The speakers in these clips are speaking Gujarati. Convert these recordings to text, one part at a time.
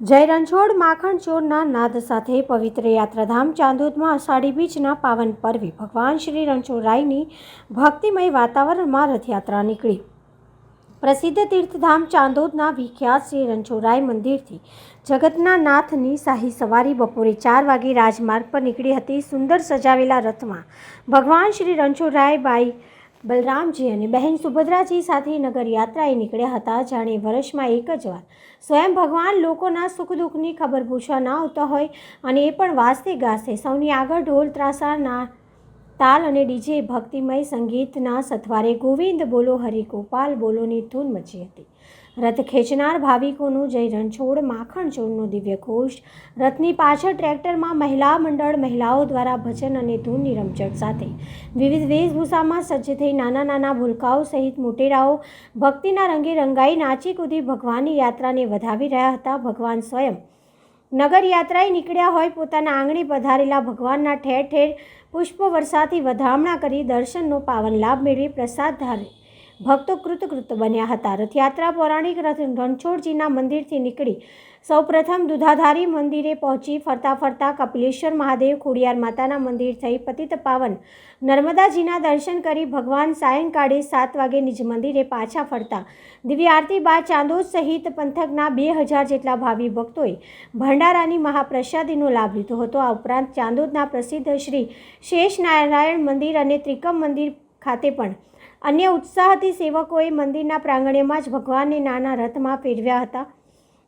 જય રણછોડ માખણ ચોરના નાદ સાથે પવિત્ર યાત્રાધામ ચાંદોદમાં અષાઢી બીજના પાવન પર્વે ભગવાન શ્રી રણછોડરાયની ભક્તિમય વાતાવરણમાં રથયાત્રા નીકળી. પ્રસિદ્ધ તીર્થધામ ચાંદોદના વિખ્યાત શ્રી રણછોડરાય મંદિરથી જગતના નાથની શાહી સવારી બપોરે ચાર વાગે રાજમાર્ગ પર નીકળી હતી. સુંદર સજાવેલા રથમાં ભગવાન શ્રી રણછોડરાય બાઈ બલરામજી અને બહેન સુભદ્રાજી સાથે નગર યાત્રાએ નીકળ્યા હતા. જાણે વર્ષમાં એક જ વાર સ્વયં ભગવાન લોકોના સુખ દુઃખની ખબર પૂછવા ના આવતા હોય અને એ પણ વાસ્તે ગાસ્તે સૌની આગળ ઢોલ ત્રાસાના તાલ અને ડીજે ભક્તિમય સંગીતના સથવારે ગોવિંદ બોલો હરિ ગોપાલ બોલોની ધૂન મચી હતી. રથ ખેંચનાર ભાવિકોનું જય રણછોડ, માખણ ચોરનો દિવ્ય ઘોષ રથની પાછળ ટ્રેક્ટરમાં મહિલા મંડળ મહિલાઓ દ્વારા ભજન અને ધૂનની રમઝટ સાથે. વિવિધ વેશભૂષામાં સજ્જ થઈ નાના નાના ભૂલકાઓ સહિત મોટેરાઓ ભક્તિના રંગે રંગાઈ નાચી કૂદી ભગવાનની યાત્રાને વધાવી રહ્યા હતા. ભગવાન સ્વયં નગર યાત્રાએ નીકળ્યા હોય પોતાના આંગણે પધારેલા ભગવાનના ઠેર ઠેર પુષ્પ વર્ષાથી વધામણા કરી દર્શનનો પાવન લાભ મેળવી પ્રસાદ ધારે. ભક્તો કૃતકૃત બન્યા હતા. રથયાત્રા પૌરાણિક રથ રણછોડજીના મંદિરથી નીકળી સૌપ્રથમ દુધાધારી મંદિરે પહોંચી ફરતા ફરતા કપિલેશ્વર મહાદેવ ખોડિયાર માતાના મંદિર થઈ પતિત પાવન નર્મદાજીના દર્શન કરી ભગવાન સાયંકાળે સાત વાગે નિજ મંદિરે પાછા ફરતા. દિવ્ય આરતી બાદ ચાંદોદ સહિત પંથકના બે હજાર જેટલા ભાવિ ભક્તોએ ભંડારાની મહાપ્રસાદીનો લાભ લીધો હતો. આ ઉપરાંત ચાંદોદના પ્રસિદ્ધ શ્રી શેષ નારાયણ મંદિર અને ત્રિકમ મંદિર ખાતે પણ અન્ય ઉત્સાહથી સેવકોએ મંદિરના પ્રાંગણ્યમાં જ ભગવાનને નાના રથમાં ફેરવ્યા હતા.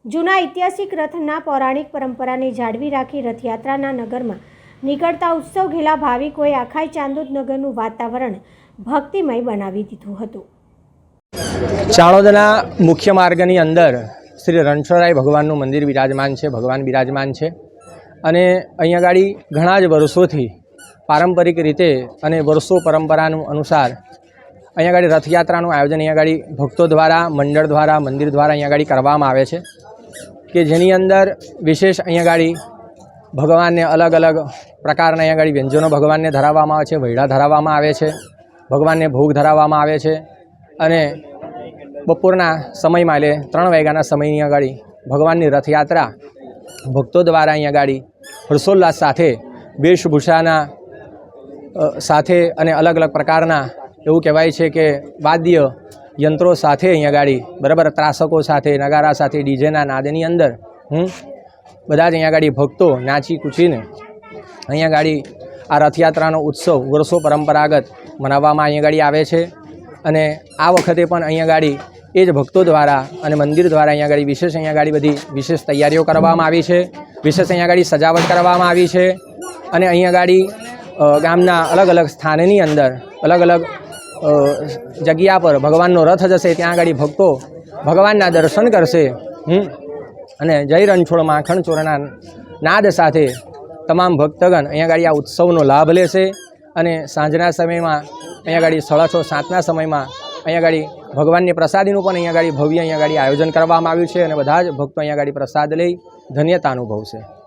જૂના ઐતિહાસિક રથના પૌરાણિક પરંપરાને જાળવી રાખી રથયાત્રાના નગરમાં નીકળતા ઉત્સવ ઘેલા ભાવિકોએ આખાઈ ચાંદોદ નગરનું વાતાવરણ ભક્તિમય બનાવી દીધું હતું. ચાણોદના મુખ્ય માર્ગની અંદર શ્રી રણછોડરાય ભગવાનનું મંદિર બિરાજમાન છે, ભગવાન બિરાજમાન છે. અને અહીંયા ગાડી ઘણા જ વર્ષોથી પારંપરિક રીતે અને વર્ષો પરંપરાનું અનુસાર અહીંયા આગળ રથયાત્રાનું આયોજન અહીંયા આગળ ભક્તો દ્વારા, મંડળ દ્વારા, મંદિર દ્વારા અહીંયા આગળ કરવામાં આવે છે કે જેની અંદર વિશેષ અહીંયા આગળ ભગવાનને અલગ અલગ પ્રકારના અહીંયા આગળ વ્યંજનો ભગવાનને ધરાવવામાં આવે છે, વૈડા ધરાવવામાં આવે છે, ભગવાનને ભોગ ધરાવવામાં આવે છે અને બપોરના સમયમાં એટલે ત્રણ વાગ્યાના સમયની આગળ ભગવાનની રથયાત્રા ભક્તો દ્વારા અહીંયા આગળ હર્ષોલ્લાસ સાથે, વેશભૂષાના સાથે અને અલગ અલગ પ્રકારના એવું કહેવાય છે કે વાદ્ય યંત્રો સાથે અહીંયા ગાડી, બરાબર? ત્રાસકો સાથે, નગારા સાથે, ડીજેના નાદની અંદર, હમ? બધા જ અહીંયા ગાડી ભક્તો નાચી કૂચીને અહીંયા ગાડી આ રથયાત્રાનો ઉત્સવ, વર્ષો પરંપરાગત મનાવવામાં અહીંયા ગાડી આવે છે. અને આ વખતે પણ અહીંયા ગાડી એ જ ભક્તો દ્વારા અને મંદિર દ્વારા અહીંયા ગાડી વિશેષ અહીંયા ગાડી બધી વિશેષ તૈયારીઓ કરવામાં આવી છે. વિશેષ અહીંયા ગાડી સજાવટ કરવામાં આવી છે. અને અહીંયા ગાડી ગામના અલગ અલગ સ્થાનની અંદર અલગ અલગ જગ્યા પર ભગવાનનો રથ જશે, ત્યાં આગળ ભક્તો ભગવાનના દર્શન કરશે, હમ? અને જય રણછોડ માખણ ચોરના નાદ સાથે તમામ ભક્તગણ અહીંયા આગળ આ ઉત્સવનો લાભ લેશે અને સાંજના સમયમાં અહીંયા આગળ સાડા છ, સાતના સમયમાં અહીંયા આગળ ભગવાનની પ્રસાદીનું પણ અહીંયા આગળ ભવ્ય અહીંયા આગળ આયોજન કરવામાં આવ્યું છે અને બધા જ ભક્તો અહીંયા આગળ પ્રસાદ લઈ ધન્યતા અનુભવશે.